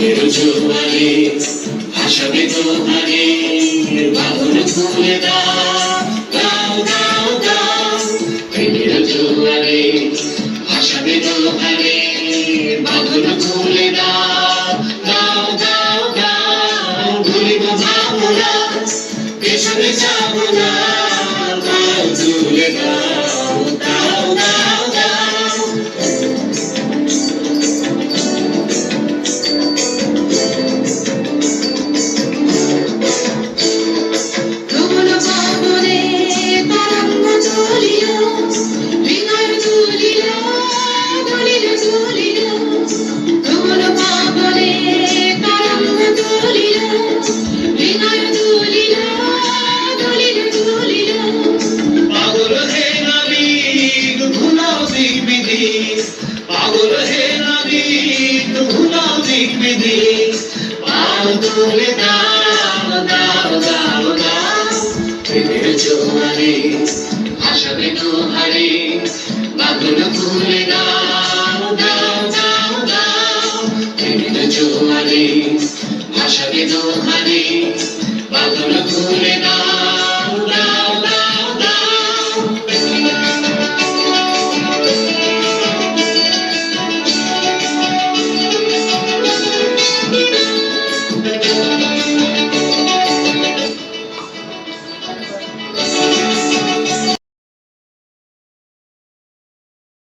প্রেমের জোয়ারে ভাসাবে তোমারে বাঁধন খুলে দাও দাও দাও প্রেমের জোয়ারে ভাসাবে তোমারে বাঁধন খুলে দাও দাও দাও দাও ভুলিব ভাবনা পেছনে যাব না পাগল হে নবী ভুলাও দিক বিধি পাগল হে নবী ভুলাও দিক বিধি পাও তুলে দাও দাও দাও। দাও জোয়ারে হাদিস ভাষা বেদ হাদিস